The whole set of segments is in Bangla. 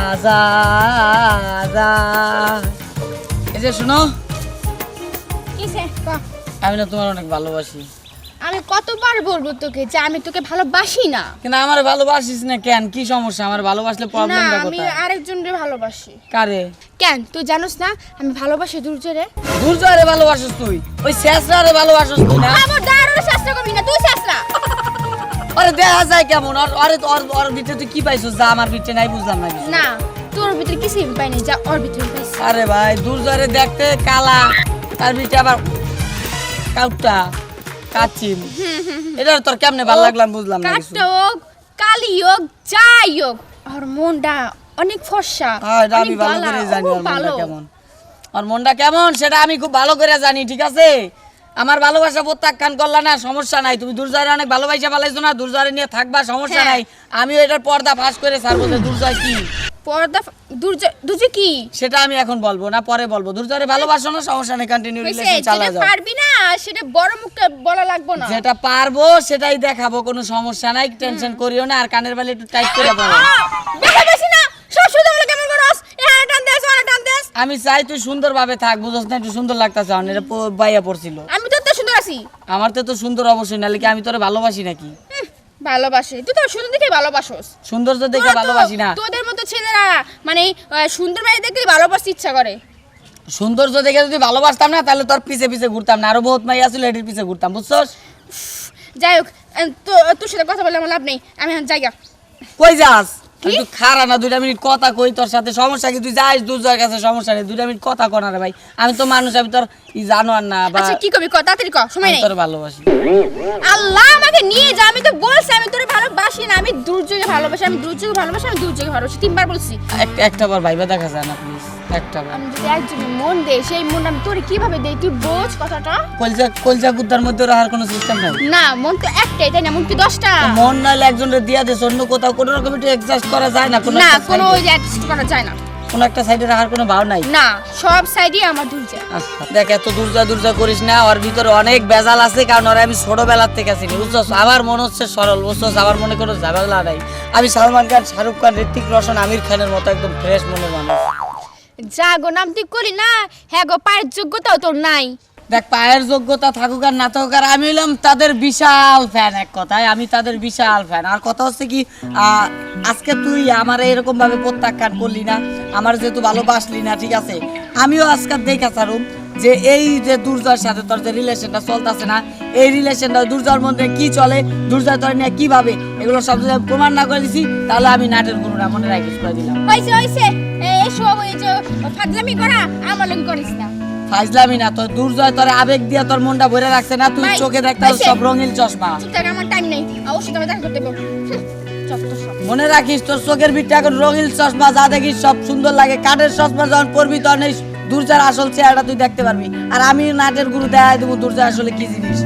আজা এই যে শোনো আমি না তোমার অনেক ভালোবাসি। আমি কতবার বলব তোকে যে আমি তোকে ভালোবাসি না? কিন্তু আমার ভালোবাসিস না কেন? কি সমস্যা? আমার ভালোবাসলে না প্রবলেমটা আমি কোথায়? আরেকজনকে ভালোবাসি। কারে? কেন? তুই জানোস না আমি ভালোবাসি দুর্জরে দুর্জয়রে ভালোবাসিস তুই? ওই শেষরারে ভালোবাসিস তুই না? আমার দাঁড়ানোর চেষ্টা করবি না তুই চেষ্টা আরে দেখা যায় কেমন? আর আরে ওর ওর ভিতরে তুই কি পাইছিস যা আমার ভিতরে নাই বুঝলাম না কিছু। না তোর ভিতরে কিছুই পাইনি যা ওর ভিতরে পাইছি। আরে ভাই দুর্জয়রে দেখতে কালা তার ভিতরে আবার কাউটা কাচিম। এটা তোর কেমনে ভালো লাগলাম বুঝলাম না কাঠটা হোক কালি হোক যাই হোক আর মনটা অনেক ফর্সা হ্যাঁ আমি ভালো করে জানি মনটা কেমন। ওর মনটা কেমন সেটা আমি খুব ভালো করে জানি ঠিক আছে? আমার ভালোবাসা প্রত্যাখ্যান করলা না সমস্যা নাই। তুমি দুর্জয়ের অনেক ভালোবাসা পালাইছো না দুর্জয়ের নিয়ে থাকবা সমস্যা হ্যাঁ। নাই। আমি এটার পর্দা ফাঁস করে ছাড়বো যে দুর্জয় কি? পর্দা দুর্জয় দুর্জয় কি? সেটা আমি এখন বলব না পরে বলব। দুর্জয়ের ভালোবাসো না সমস্যা নেই কন্টিনিউ রিলেশন চালা যাও। পারবি না সেটা বড় মুখে বলা লাগবো না। যেটা পারব সেটাই দেখাবো কোনো সমস্যা নাই টেনশন করিও না আর কানের বালি একটু টাইট করে পড়ো বেশি বেশি না সব শুধু বলে কেমন করস এ হাড় টান দেস হাড় টান দেস আমি চাই তুই সুন্দরভাবে থাক বুঝছ না একটু সুন্দর লাগতেছে অনেক বাইয়া পড়ছিল। আমি তো তো সুন্দর আছি। আমার তো তো সুন্দর অবশ্যই নাহলে কি আমি তোরে ভালোবাসি নাকি? ভালোবাসি। তুই তো সুন্দর দেখে ভালোবাসোস। সৌন্দর্য দেখে ভালোবাসি না। তোদের মতো ছেলেরা মানে সুন্দর মেয়ে দেখলে ভালোবাসতে ইচ্ছা করে। সৌন্দর্য দেখে যদি ভালোবাসতাম না তাহলে তোর পিছে পিছে ঘুরতাম না। আরও বহুত মাই আসলে এটির পিছে ঘুরতাম বুঝছস? যাই হোক তো তোর সাথে কথা বলে আমার লাভ নেই। আমি এখন জায়গা কই যাস? আমি তো খারা না দুইটা মিনিট কথা কই তোর সাথে। সমস্যা কি? তুই যাইস দুজার কাছে সমস্যা নেই। দুইটা মিনিট কথা রে ভাই। আমি তো মানুষ আমি তোর ই জানো আর না আচ্ছা কি কবি কথা তাড়াতাড়ি ক সময় নেই। তোর ভালোবাসি। আল্লাহ আমাকে নিয়ে যা আমি তো বলছি আমি তোরে ভালোবাসি না আমি দুর্যোগে ভালোবাসি আমি দুর্যোগে ভালোবাসি আমি দুর্যোগে ভালোবাসি। তিনবার বলছি। একটা একটা বার ভাইবা দেখা যায় না প্লিজ একটা আমি যদি একজনের মন দেই সেই মন আমি তোরে কীভাবে দেই? তুই বোঝ কথাটা। কলজা কলজা কুত্তার মধ্যে রাখার কোনো সিস্টেম নাই? না মন তো একটাই তাই না? মন কি দশটা? মন নাহলে একজনের দিয়া দেশ অন্য কোথাও কোনো রকম একটু অ্যাডজাস্ট করা যায় না কোনো না কোনো ওই যে করা যায় না। কোনো একটা সাইডে রাখার কোনো ভাব নাই? না সব সাইডই আমার দুর্জয় আচ্ছা, দেখ এত দুর্জা দুর্জা করিস না ওর ভিতরে অনেক বেজাল আছে কারণ ওরা আমি ছোটবেলার থেকে চিনি বুঝছস? আমার মনে হচ্ছে সরল বুঝছস? আমার মনে কোনো ঝামেলা নাই। আমি সালমান খান শাহরুখ খান ঋত্বিক রোশন আমির খানের মতো একদম ফ্রেশ মনে মানুষ। যা গো নাম করি না হ্যাঁ গো পায়ের যোগ্যতাও তোর নাই। দেখ পায়ের যোগ্যতা থাকুক আর না থাকুক আর আমি হলাম তাদের বিশাল ফ্যান এক কথায় আমি তাদের বিশাল ফ্যান আর কথা হচ্ছে কি আজকে তুই আমার এরকম ভাবে প্রত্যাখ্যান করলি না আমার যেহেতু ভালোবাসলি না ঠিক আছে? আমিও আজকে দেখা ছাড়ুম যে এই যে দুর্জয়ের সাথে তোর যে রিলেশনটা চলতেছে না এই রিলেশনটা দুর্জয়ের মধ্যে কি চলে দুর্জয় তোর নিয়ে কি ভাবে এগুলো সব প্রমাণ না করে দিছি তাহলে আমি নাটের গুরু না মনে রাখিস করে দিলাম। হয়েছে হয়েছে সব এই যে ফাজলামি করা আমার করিস না। ফাইজলামি না তোর দুর্জয় তোর আবেগ দিয়ে তোর মনটা ভরে রাখছে না তুই চোখে দেখতে সব রঙিন চশমা। আমার টাইম নেই অবশ্যই দেখা করতে মনে রাখিস তোর চোখের বিটটা এখন রঙিন চশমা যা দেখিস সব সুন্দর লাগে। কাঠের চশমা যখন পরবি তখন এই দুর্জার আসল চেহারাটা তুই দেখতে পারবি। আর আমি নাটের গুরু দেখাই দেবো দুর্জা আসলে কি জিনিস।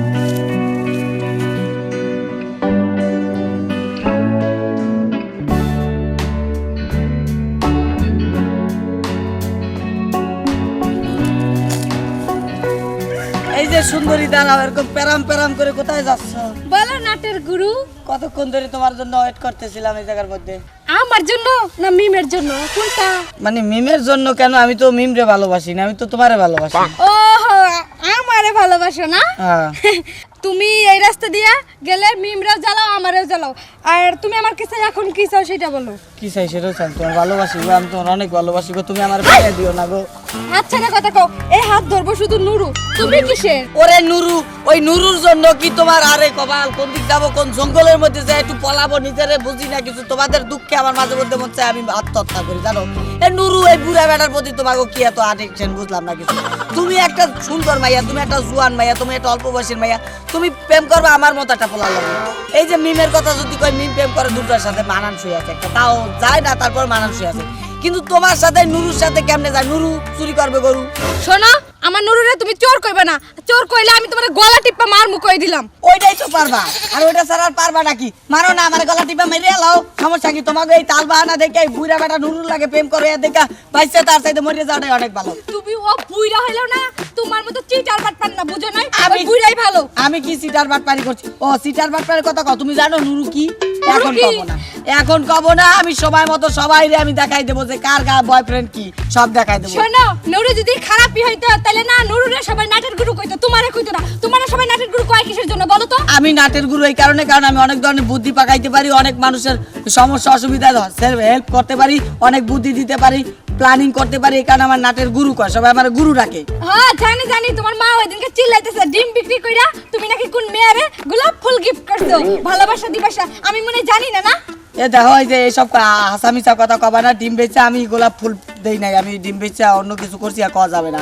সুন্দরী দাঁড়াও এরকম প্যারাম প্যারাম করে কোথায় যাচ্ছ? বলো নাটের গুরু। কতক্ষণ ধরে তোমার জন্য ওয়েট করতেছিলাম এই জায়গার মধ্যে? আমার জন্য না মিমের জন্য? কোনটা? মানে মিমের জন্য কেন? আমি তো মিমরে ভালোবাসি না আমি তো তোমারে ভালোবাসি। ও আমারে ভালোবাসো না? হ্যাঁ। তুমি এই রাস্তা দিয়া গেলে মিমরাও জ্বালাও আমারও জ্বালাও। আর তুমি আমার কাছে এখন কি চাও সেটা বলো। কি চাই সেটাও চাই তোমার ভালোবাসি গো আমি তোমার অনেক ভালোবাসি গো তুমি আমার বিয়ে দিও না গো। আচ্ছা না কথা কও এই হাত ধরবো শুধু নুরু তুমি কিসের? ওরে নুরু ওই নুরুর জন্য কি তোমার আরে কপাল কোন দিক যাব কোন জঙ্গলের মধ্যে যাই একটু পলাবো নিজেরে বুঝি না কিছু তোমাদের দুঃখে আমার মাঝে মধ্যে মনে চায় আমি আত্মহত্যা করি জানো? এ নুরু এই বুড়া বেটার প্রতি তোমাকে কি এত আডিকশন বুঝলাম না কিছু? তুমি একটা সুন্দর মাইয়া তুমি একটা জুয়ান মাইয়া তুমি একটা অল্প বয়সের মাইয়া তুমি প্রেম করবে, আমার মতো একটা পোলা লাগবে এই যে মিমের কথা যদি কয়, মিম প্রেম করে দুটার সাথে মানান মানানসই আছে একটা। তাও যায় না, তারপর মানান মানানসই আছে। কিন্তু তোমার সাথে, নুরুর সাথে কেমনে যায়? নুরু চুরি করবে গরু। শোনো আমার নুরুরে তুমি চোর কইবে না। চোর কইলে আমি তোমার গলা টিপা মার মুখ কই দিলাম। ওইটাই তো পারবা। আর ওইটা ছাড়া আর পারবা নাকি মারো না আমার গলা টিপা মেরে এলাও সমস্যা কি? তোমাকে এই তাল বাহানা দেখে এই বুড়া বেটা নুরুর লাগে প্রেম করে এ দেখা বাইসে তার সাথে মরে যাওয়াটাই অনেক ভালো। তুমি ও বুইরা হইল না তোমার মতো চিটার বাট পান না বুঝো না আমি- বুইরাই ভালো। আমি কি সিটার বাট পারি করছি? ও সিটার বাট পারি কথা কও তুমি জানো নুরু কি? এখন? কব না। এখন কব না। আমি সময় মতো সবাই আমি দেখাই দেবো যে কার কার বয়ফ্রেন্ড কি। সব দেখাই দেবো। শোনো নুরু যদি খারাপই হইতো তাহলে না নুরুরে সবাই নাটের গুরু কইতো তোমারে কইতো না। তোমারে সবাই নাটের গুরু কয় কিসের জন্য বলো তো? আমি নাটের গুরু এই কারণে কারণ আমি অনেক ধরনের বুদ্ধি পাকাইতে পারি অনেক মানুষের সমস্যা অসুবিধা হেল্প করতে পারি অনেক বুদ্ধি দিতে পারি প্ল্যানিং করতে পারি এই কারণে আমার নাটের গুরু কয় সবাই আমার গুরু রাখে হ্যাঁ জানি জানি তোমার মা ওই দিনকে চিল্লাইতেছে ডিম বিক্রি কইরা তুমি নাকি কোন মেয়ারে গোলাপ ফুল গিফট করছ? ভালোবাসা দিবাসা আমি মনে জানি না না? এ দেখো এই যে এইসব হাসামিসা কথা কবা না ডিম বেচে আমি গোলাপ ফুল দেই নাই আমি ডিম বেচে অন্য কিছু করছি আর কওয়া যাবে না।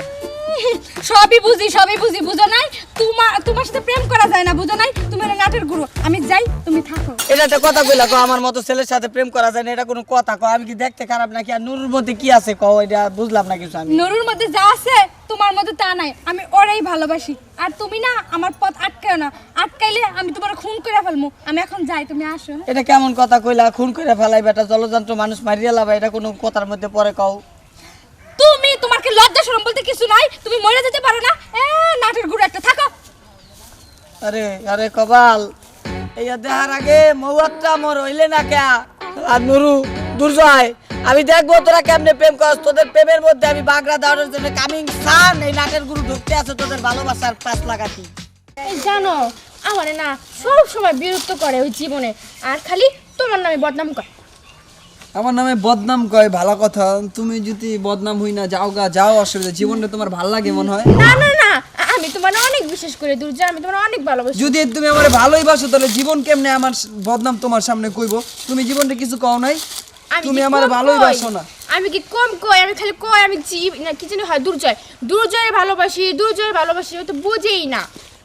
সবই বুঝি সবই বুঝি বুঝো নাই? তোমার তোমার সাথে প্রেম করা যায় না বুঝো নাই? তুমি হলো নাটের গুরু আমি যাই তুমি থাকো। এটা একটা কথা কইলা কো আমার মতো ছেলের সাথে প্রেম করা যায় না এটা কোনো কথা কো আমি কি দেখতে খারাপ নাকি? আর নুরুর মধ্যে কি আছে কও এটা বুঝলাম না কিছু আমি। নুরুর মধ্যে যা আছে তোমার মধ্যে তা নাই আমি ওরাই ভালোবাসি। আর তুমি না আমার পথ আটকাও না। আটকাইলে আমি তোমার খুন করে ফেলমু। আমি এখন যাই তুমি আসো। এটা কেমন কথা কইলা খুন করে ফেলাই বেটা জলযন্ত্র মানুষ মারিয়া লাবা এটা কোনো কথার মধ্যে পরে কও। কি শরম বলতে কিছু নাই তুমি মরে যেতে পারো না। এ নাটের গুরু একটা থাকো। আরে আরে কবাল এই দেহার আগে মৌয়াতটা মোর হইলে না কে আর নুরু দুর্জয় আমি দেখব তোরা কেমনে প্রেম করস তোদের প্রেমের মধ্যে আমি বাগড়া দাঁড়ানোর জন্য কামিং সান। এই নাটের গুরু ঢুকতে আছে তোদের ভালোবাসার পাঁচ লাগাতি। এই জানো আমার না সব সময় বিরক্ত করে ওই জীবনে। আর খালি তোমার নামে বদনাম করে। আমার নামে বদনাম কয় ভালো কথা। তুমি যদি বদনাম হই না যাও গা যাও অসুবিধা। জীবনটা তোমার ভালো লাগে মনে হয়? না না না আমি তোমার অনেক বিশেষ করে দুর্জয় আমি তোমার অনেক ভালোবাসি। যদি তুমি আমার ভালোই বাসো তাহলে জীবন কেমনে আমার বদনাম তোমার সামনে কইব? তুমি জীবনটা কিছু কও নাই? তুমি আমার ভালোই? বাসো না। আমি কি কম কই? আমি খালি কই আমি জীব না কি জানি হয় দুর্জয়। দুর্জয়ের ভালোবাসি দুর্জয়ের ভালোবাসি তো বুঝেই না।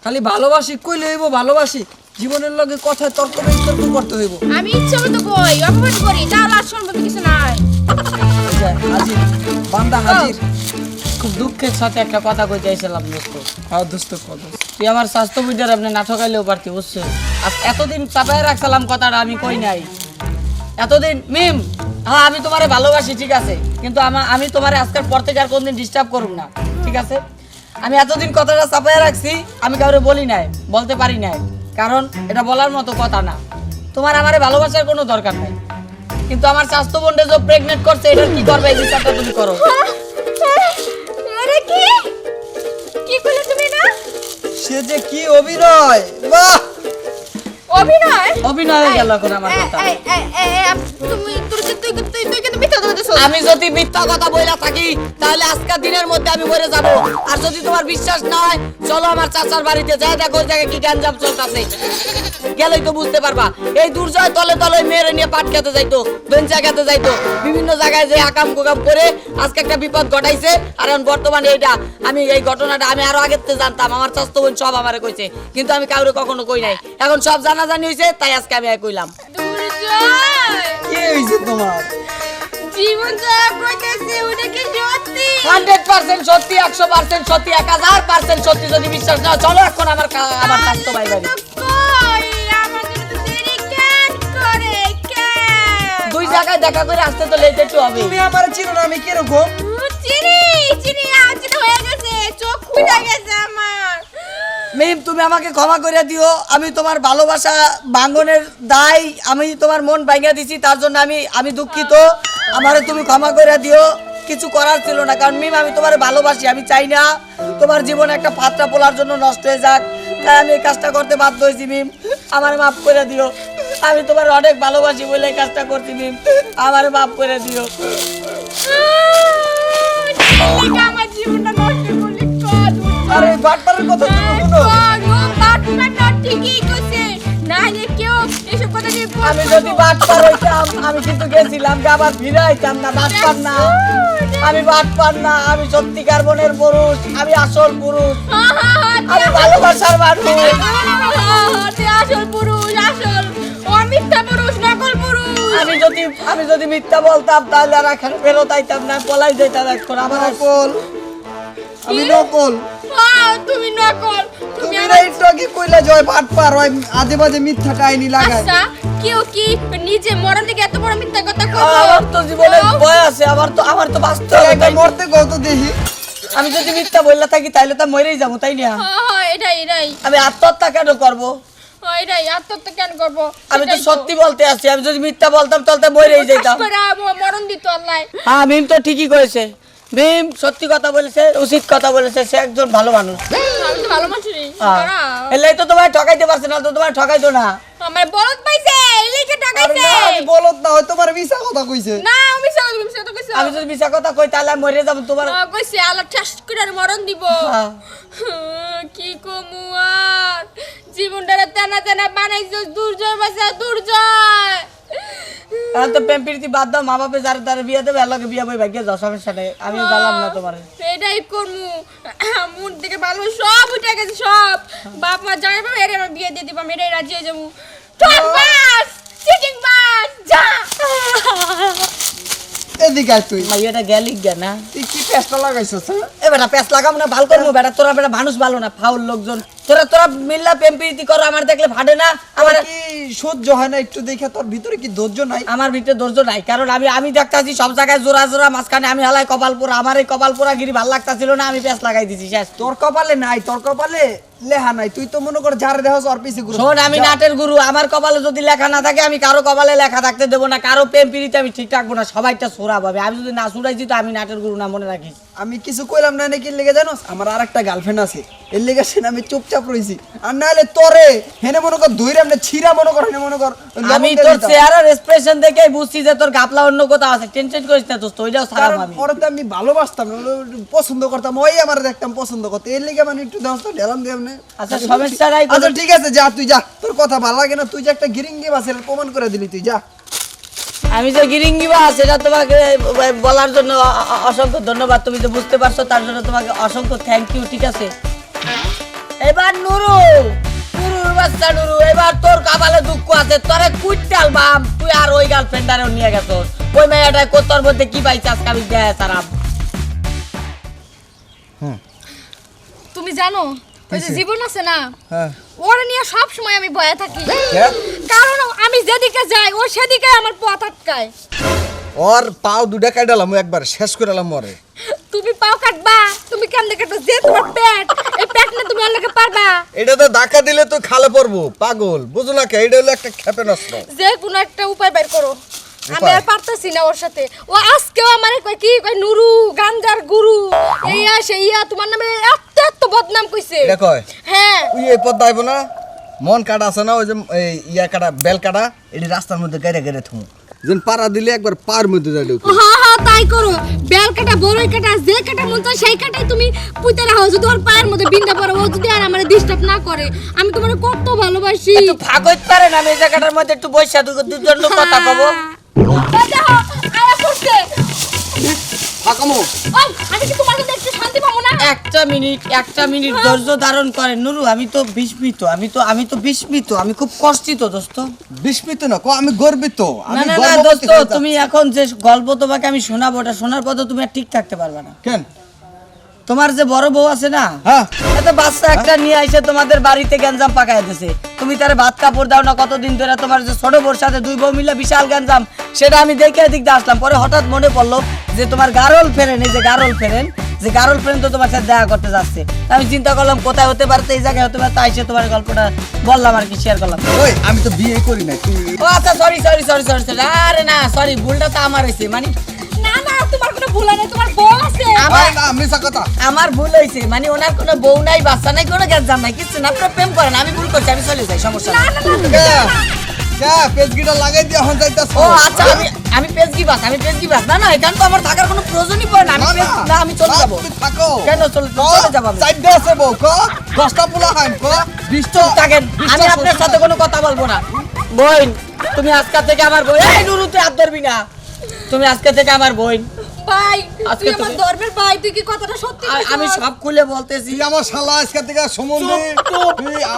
খালি ভালোবাসি কইলে হইব ভালোবাসি। জীবনের লগে কথা তর্ক বিতর্ক করতে হইব। আমি ইচ্ছা মতো কই অপমান করি তাহলে আর শুনব কিছু নাই। হাজির বান্দা হাজির। খুব দুঃখের সাথে একটা কথা কই চাইছিলাম দোস্ত। হ্যাঁ দোস্ত তুই আমার স্বাস্থ্য বুঝার আপনি নাটকাইলেও পারতি বুঝছ? আর এতদিন চাপায় রাখছিলাম কথাটা আমি কই নাই। এতদিন মিম হ্যাঁ আমি তোমারে ভালোবাসি ঠিক আছে। কিন্তু আমা আমি তোমারে আজকের পর থেকে আর কোনদিন ডিস্টার্ব করব না ঠিক আছে? আমি এতদিন কথাটা চাপায় রাখছি আমি কাউরে বলি নাই বলতে পারি নাই। কারণ এটা বলার মতো কথা না। তোমার আমারে ভালোবাসার কোনো দরকার নাই। কিন্তু আমার স্বাস্থ্য বন্ডে যে প্রেগনেন্ট করছে এটার কি করবে? এই বিচারটা তুমি করো। আরে কি? কি করলে তুমি না সে যে কি অভিনয় বাহ! অভিনয়? অভিনয় গেল এখন আমার কথা। এই, এই, এই, এই, আপ- তুমি তুই তুই তুই আমি যদি মিথ্যা কথা বইলা থাকি তাহলে আজকের দিনের মধ্যে আমি মরে যাব। আর যদি তোমার বিশ্বাস না হয় চলো আমার চাচার বাড়িতে যাই দেখো ওই জায়গায় কি গ্যাঞ্জাম চলতেছে। গেলেই তো বুঝতে পারবা। এই দুর্জয় তলে তলে মেয়েরে নিয়ে পাট খেতে যাইতো বেঞ্চা খেতে যাইতো। বিভিন্ন জায়গায় যে আকাম কুকাম করে আজকে একটা বিপদ ঘটাইছে। আর এখন বর্তমানে এইটা আমি এই ঘটনাটা আমি আরও আগের থেকে জানতাম। আমার স্বাস্থ্য বোন সব আমারে কইছে কিন্তু আমি কাউরে কখনো কই নাই। এখন সব জানাজানি হয়েছে তাই আজকে আমি কইলাম। দুর্জয়! কি হইছে তোমার? জীবন যা কইতেছে ওটা কি সত্যি। হান্ড্রেড পার্সেন্ট সত্যি একশো পার্সেন্ট সত্যি এক হাজার পার্সেন্ট সত্যি যদি বিশ্বাস না চলো এখন আমার আমার ভাই বাড়ি দুই জায়গায় দেখা করে আসতে তো লেট একটু হবে। তুমি আমার চিনো না আমি কীরকম? চিনি চিনি আজ হয়ে গেছে। চোখ খুলে গেছে আমার। মিম তুমি আমাকে ক্ষমা করে দিও। আমি তোমার ভালোবাসা ভাঙনের দায় আমি তোমার মন ভাঙিয়ে দিছি তার জন্য আমি আমি দুঃখিত। আমারে তুমি ক্ষমা করে দিও। কিছু করার ছিল না। কারণ মিম আমি তোমার ভালোবাসি আমি চাই না তোমার জীবন একটা পাত্রা পোলার জন্য নষ্ট হয়ে যাক। তাই আমি এই কাজটা করতে বাধ্য হয়েছি মিম। আমার মাফ করে দিও। আমি তোমার অনেক ভালোবাসি বলে এই কাজটা করছি মিম। আমার মাফ করে দিও। আমার জীবনটা নষ্ট করলি আরে বাটপারের কথা শুনো ঠিকই কইছে না কেউ এসব কথা নিয়ে আমি যদি বাটপার হইতাম আমি কিন্তু গেছিলাম আবার ফিরে আইতাম না বাটপার না। আমি বাটপার না আমি সত্যিকার মনের পুরুষ আমি আসল পুরুষ। আমি ভালোবাসার মানুষ। আসল পুরুষ আসল। ও মিথ্যা পুরুষ নকল পুরুষ। আমি যদি আমি যদি মিথ্যা বলতাম তাহলে আর এখানে ফেরত আইতাম না পলাই যেতাম এখন আমার আমি নকল। তুমি নকল তুমি তুমি আমার না একটু কইলা জয় বাটপার হয় আজে বাজে মিথ্যা লাগায়। আচ্ছা কেউ কি নিজে মরণ থেকে এত বড় মিথ্যা কথা আমার তো জীবনে ভয় আছে আমার তো আমার তো বাঁচতে হবে এটা তাই না? দেখি। আমি যদি মিথ্যা বললে থাকি তাহলে তো মরেই যাব তাই না? হ্যাঁ হ্যাঁ এটাই এটাই। আমি আত্মহত্যা কেন করব? ও, এটাই আত্মহত্যা কেন করব? আমি তো সত্যি বলতে আসছি আমি যদি মিথ্যা বলতাম তাহলে মরেই যেতাম। মরণ দিত আল্লাহ। হ্যাঁ ভীম তো ঠিকই করেছে ভীম সত্যি কথা বলেছে উচিত কথা বলেছে সে একজন ভালো মানুষ। হ্যাঁ। এলাই তো তোমায় ঠকাইতে পারছে না তো তোমায় ঠকাইতো না। আমার বলদ পাইছে এলিকে আরে আমি বলত না তোমার কথা কইছে। না আমি কইছো যদি মিশা কথা কই তাহলে আমি মরে যাব তোমার কইছে আল্লাহ ঠাস করে মরণ দিব। হ্যাঁ। কি কমু আর? জীবনটারে তেনা তেনা বানাইছো দুর্জয় বাসা দুর্জয় এখন তো প্রেম প্রীতি বাদ দাও মা বাপে যারা তারা বিয়ে দেবে আল্লাহকে বিয়ে বই ভাগ্যে যাও সমস্যা নেই। আমি জানলাম না তোমার। এটাই করমু। মুন থেকে ভালো সব উঠে গেছে সব। বাপ মা জামাই বাবা এর আমার বিয়ে দিয়ে দিব আমি এটাই রাজি হয়ে যাব। ঠক বাস চিটিং বাস যা। এদিকে আয় তুই। ভাই এটা গেলি গে না? তুই কি পেস্টা লাগাইছস হ্যাঁ? এ বেটা পেস লাগাম না ভালো করব বেটা। তোরা বেটা মানুষ ভালো না ফাউল লোকজন। তোরা তোরা মিল্লা প্রেম প্রীতি করো আমার দেখলে ফাটে না। আমার কি সহ্য হয় না একটু দেখে তোর ভিতরে কি ধৈর্য নাই? আমার ভিতরে ধৈর্য নাই কারণ আমি আমি দেখতাছি সব জায়গায় জোড়া জোড়া মাঝখানে আমি হালাই কপাল পোড়া আমার এই কপাল পোড়া গিরি ভালো লাগতাছিল না আমি পেস লাগাই দিছি শেষ। তোর কপালে নাই তোর কপালে লেহা নাই তুই তো মনে কর যারে দেহস ওর পিছে ঘুরো শোন আমি নাটের গুরু আমার কপালে যদি লেখা না থাকে আমি কারও কপালে লেখা থাকতে দেবো না কারও প্রেম প্রীতি আমি ঠিক রাখব না সবাইটা সোরা পাবে আমি যদি না সুরাইছি তো আমি নাটের গুরু না মনে রাখিস। আমি কিছু কইলাম না নাকি লেগে জানোস? আমার আর একটা গার্লফ্রেন্ড আছে। এর লেগে সে আমি চুপচাপ রইছি। আর নাহলে তোরে হেনে মনে কর ধইরা না ছিরা মনে কর হেনে মনে কর আমি তোর দিতাম। চেহারার এক্সপ্রেশন দেখে বুঝছি যে তোর গাপলা অন্য কোথাও আছে। টেনশন করিস না দোস্ত ওইটাও কারণ আমি। ওরে তো আমি ভালোবাসতাম না, পছন্দ করতাম ওই আমার দেখতাম পছন্দ করতে। এর লেগে মানে একটু দেওয়া তো ঢেলাম দিয়ে এমনি। আচ্ছা, সমস্যা নাই আচ্ছা ঠিক আছে যা তুই যা তোর কথা ভালো লাগে না তুই যে একটা গিরিঙ্গি বাসের প্রমাণ করে দিলি তুই যা। আমি যে গিরিঙ্গি বা সেটা তোমাকে বলার জন্য অসংখ্য ধন্যবাদ। তুমি তো বুঝতে পারছ তার জন্য তোমাকে অসংখ্য থ্যাংক ইউ ঠিক আছে? এবার নুরু নুরুর বাচ্চা নুরু এবার তোর কপালে দুঃখ আছে তোরে কুইটাল বাম তুই আর ওই গার্লফ্রেন্ডারেও নিয়ে গেছ। ওই মেয়েটা তোর মধ্যে কি পাইছে আজকে আমি দেয় সারাম। তুমি জানো ওই যে জীবন আছে না হ্যাঁ। ওরা নিয়ে সব সময় আমি ভয়ে থাকি। কারণ আমি যেদিকে যাই ও সেদিকে আমার পথ আটকায়। ওর পাও দুটা কাটালাম একবার শেষ করে এলাম মরে তুমি পাও কাটবা তুমি কেমনে কাটবা? যে তোমার পেট এই পেট না তুমি আল্লাহকে পারবা। এটাতে ধাক্কা দিলে তো খালে পড়ব পাগল। বুঝো না কে এটা হলো একটা নষ্ট। যে কোনো একটা উপায় বের করো। আমি আর পারতেছি না ওর সাথে। ও আজকেও আমার কয় কি কয় নুরু গাঞ্জার গুরু ইয়া সে ইয়া তোমার নামে এত এত বদনাম কইছে। এটা কয়? হ্যাঁ। তুই এই পথ আইব না? মন কাটা আছে না ওই যে এই ইয়া কাটা বেল কাটা এটি রাস্তার মধ্যে গেড়ে গেড়ে থুম। যেন পাড়া দিলে একবার পার মধ্যে ঢুকে হ্যাঁ হ্যাঁ তাই করো বেল কাটা বড়ই কাটা যে কাটা মন চায় সেই কাটাই তুমি পুঁতে রাখো। যদি ওর পায়ের মধ্যে বিন্দা পড়ে ও যদি আর আমার ডিস্টার্ব না করে আমি তোমার কত ভালোবাসি। একটু ফাঁক হইতে পারে না আমি এই জায়গাটার মধ্যে একটু বৈশা দুজন কথা কব। দাদা আয়া করছে। ফাকামো ওই আমি কি তোমার কাছে একটু মিনিট একটা মিনিট ধৈর্য ধারণ করে নুরু আমি তো বিস্মিত আমি তো আমি তো বিস্মিত আমি খুব কষ্টিত দোস্ত। বিস্মিত না কো আমি গর্বিত। না আমি না না দোস্ত হয়ে তুমি এখন যে গল্প তোমাকে আমি শোনাবো ওটা শোনার পর তো তুমি আর ঠিক থাকতে পারবে না। কেন? তোমার যে বড় বউ আছে না হ্যাঁ। এত বাচ্চা একটা নিয়ে আইসে তোমাদের বাড়িতে গ্যাঞ্জাম পাকায় দিছে। তুমি তার ভাত কাপড় দাও না কতদিন ধরে তোমার যে ছোট বোর সাথে দুই বউ মিলে বিশাল গ্যাঞ্জাম সেটা আমি দেখে এদিক দিয়ে আসলাম। পরে হঠাৎ মনে পড়ল যে তোমার গারল ফেরেন এই যে গারল ফেরেন যে গারল ফ্রেন্ড তো তোমার সাথে দেখা করতে যাচ্ছে। আমি চিন্তা করলাম কোথায় হতে পারে এই জায়গায় হতে পারে তাই সে তোমার গল্পটা বললাম আর কি শেয়ার করলাম। ওই আমি তো বিয়ে করি তুই ও আচ্ছা sorry sorry sorry sorry sorry আরে না সরি ভুলটা তো আমার হয়েছে মানে না না তোমার কোনো ভুল নেই তোমার বউ আছে। আমার না মিছা কথা। আমার ভুল হয়েছে মানে ওনার কোনো বউ নাই বাচ্চা নাই কোনো গ্যাঞ্জাম নাই কিছু না আপনারা প্রেম করেন আমি ভুল করছি আমি চলে যাই সমস্যা না না না। তুমি কে যাও না। কে পেজ গিটা লাগাই দিয়ে এখন যাইতাছ? ও আচ্ছা আমি আমি পেজগি বাস আমি পেজগি বাস না না এখানে তো আমার থাকার কোনো প্রয়োজনই পড়ে না আমি না আমি চলে যাব। তুমি থাকো। কেন চলে চলে যাব আমি? চারটে আছে বউ ক? দশটা পোলা হাইন ক? চুপ থাকেন। আমি আপনার সাথে কোনো কথা বলব না। বোন তুমি আজকে থেকে আমার বোন এই নুরু তুই হাত ধরবি না। তুমি আজকে থেকে আমার বোন ভাই তুই আমার ধর্মের ভাই তুই কি কথাটা সত্যি আমি সব খুলে বলতেছি। তুই আমার শালা আজকে থেকে সম্বন্ধে।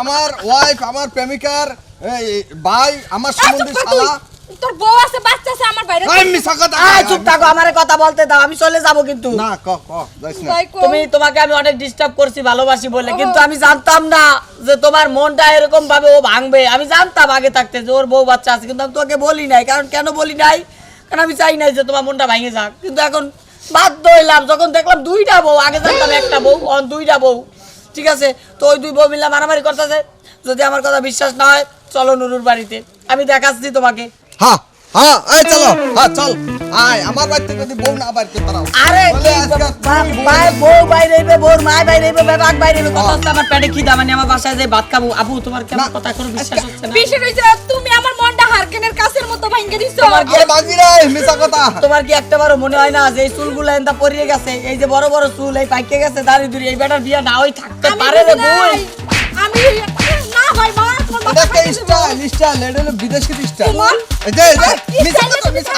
আমার ওয়াইফ আমার প্রেমিকার এই, ভাই আমার সম্বন্ধে চুপ কর তুই। শালা তোর বউ আছে বাচ্চা আছে আমার বাইরে আমি মিছা কথা আয় চুপ থাকো আমারে কথা বলতে দাও আমি চলে যাব কিন্তু। না ক ক যাইস না। তুমি তোমাকে আমি অনেক ডিস্টার্ব করছি ভালোবাসি বলে কিন্তু আমি জানতাম না যে তোমার মনটা এরকম ভাবে ও ভাঙবে। আমি জানতাম আগে থাকতে যে ওর বউ বাচ্চা আছে কিন্তু আমি তোকে বলি নাই। কারণ কেন বলি নাই? কারণ আমি চাই নাই যে তোমার মনটা ভাঙে যাক। কিন্তু এখন বাধ্য হইলাম যখন দেখলাম দুইটা বউ আগে জানতাম একটা বউ অন দুইটা বউ। ঠিক আছে? তো ওই দুই বউ মিললাম মারামারি করতেছে। যদি আমার কথা বিশ্বাস না হয়, চলো নুরুর বাড়িতে। আমি দেখাচ্ছি তোমাকে। হ্যাঁ হ্যাঁ এই চলো হ্যাঁ চল। আয় আমার বাড়িতে যদি বউ না বাড়িতে তারাও। আরে বলে কি আজকে বা- তুমি ভাই বউ বাইরে হইবে বোর মায় বাইরে হইবে বেবাক বাইরে হইবে কথা হচ্ছে আমার পেটে খিদা মানে আমার বাসায় যে ভাত খাব। আবু তোমার কেমন কথা কোনো বিশ্বাস হচ্ছে না? বিষয় হইছে তুমি আমার মনটা হারকেনের কাছের মতো ভাঙ্গে দিছো। কি আরে ভাঙবি রে মিছা কথা। তোমার কি একটাবারও মনে হয় না যে এই চুলগুলো এনতা পরিয়ে গেছে? এই যে বড় বড় চুল এই পাইকে গেছে দাঁড়ি দুড়ি এই বেটার বিয়ে না হই থাকতে পারে রে বুঝি আমি না ভাই মা।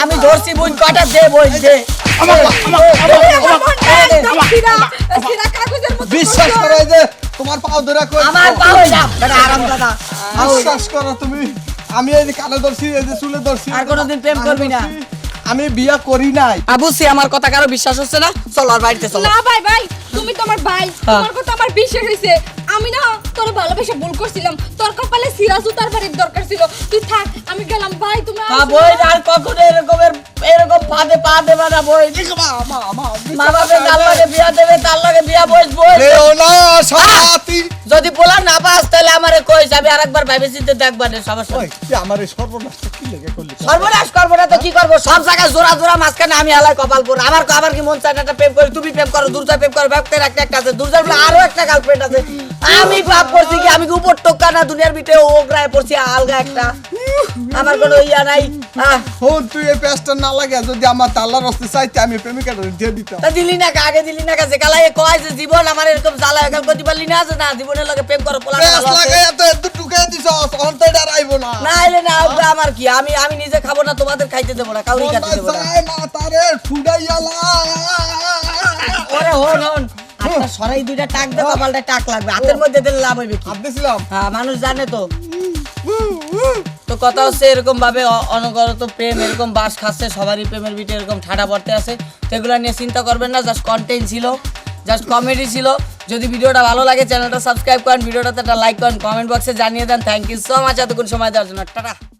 আমি ধরছি বই কটা দে বই দে বিশ্বাস করো যে তোমার পাও ধরে আমার পা হই আরাম দাদা বিশ্বাস করো তুমি। আমি এই যে কানে ধরছি এই যে চুলে ধরছি আর কোনোদিন প্রেম করবি না। আমি বিয়া করি নাই। আবু সে আমার কথা কারও বিশ্বাস হচ্ছে না? চলো আর বাড়িতে চলো। না ভাই ভাই তুমি তোমার ভাই হ্যাঁ। তোমার কথা আমার বিশ্বাস হয়েছে আমি না তোর ভালোবেসে ভুল করছিলাম। তোর কপালে সিরাজু তার বাড়ির দরকার ছিল। তুই থাক আমি গেলাম। ভাই তুমি হ্যাঁ বই আর কখনো এরকমের এরকম পাদে পা দেবে না বই। মা বাপে তার লাগে বিয়া দেবে তার লাগে বিয়া বই বই। লেও না সাথী। যদি পোলা না পাস তাহলে আমারে কইস আমি আরেকবার ভাইবে চিন্তে দেখবা না সমস্যা ওই। তুই আমার এই কি লেগে করলি? সর্বনাশ করব না তো কি করব? সব জায়গায় জোড়া জোড়া মাঝখানে আমি হালাই কপাল পর আমার আমার কি মন চায় না একটা প্রেম করি? তুমি প্রেম করো দুর্জয় প্রেম করো ব্যক্তির একটা একটা আছে। দুর্জয় বলে আরও একটা গার্লফ্রেন্ড আছে। আমি পাপ করছি কি আমি কি উপর টোকা না দুনিয়ার ভিতরে ওগরায় পড়ছি আলগা একটা? আমার কোনো ইয়া নাই হন তুই এই পেস্টটা না লাগে যদি আমার তাল্লার রস্তে চাইতে আমি প্রেমিকাটা দিয়ে দিতাম। তা দিলি না আগে দিলি না কাছে কালাই কয় যে জীবন আমার এরকম জ্বালা একাল করতে পারলি না যে না লগে প্রেম করো পোলা পেস্ট লাগাই এত এত টুকে দিছ তখন এটা রাইব না। না এলে না ওটা আমার কি? আমি আমি নিজে খাব না তোমাদের খাইতে দেবো না কাউরি খাইতে দেবো না। না তারে ফুডাইয়ালা ওরে হন হন। একটা সরাই দুইটা টাক দে কপালটা টাক লাগবে। হাতের মধ্যে দিলে লাভ হইবে কি? দিছিলাম হ্যাঁ মানুষ জানে তো। তো কথা হচ্ছে এরকম ভাবে অ- অনবরত প্রেম এরকম বাস খাচ্ছে সবারই প্রেমের বিটে এরকম ঠাডা পড়তে আছে। তো এগুলো নিয়ে চিন্তা করবেন না জাস্ট কন্টেন্ট ছিল জাস্ট কমেডি ছিল। যদি ভিডিওটা ভালো লাগে, চ্যানেলটা সাবস্ক্রাইব করেন, ভিডিওটাতে একটা লাইক করেন কমেন্ট বক্সে জানিয়ে দেন। থ্যাংক ইউ সো মাচ এতক্ষণ সময় দেওয়ার জন্য। টাটা।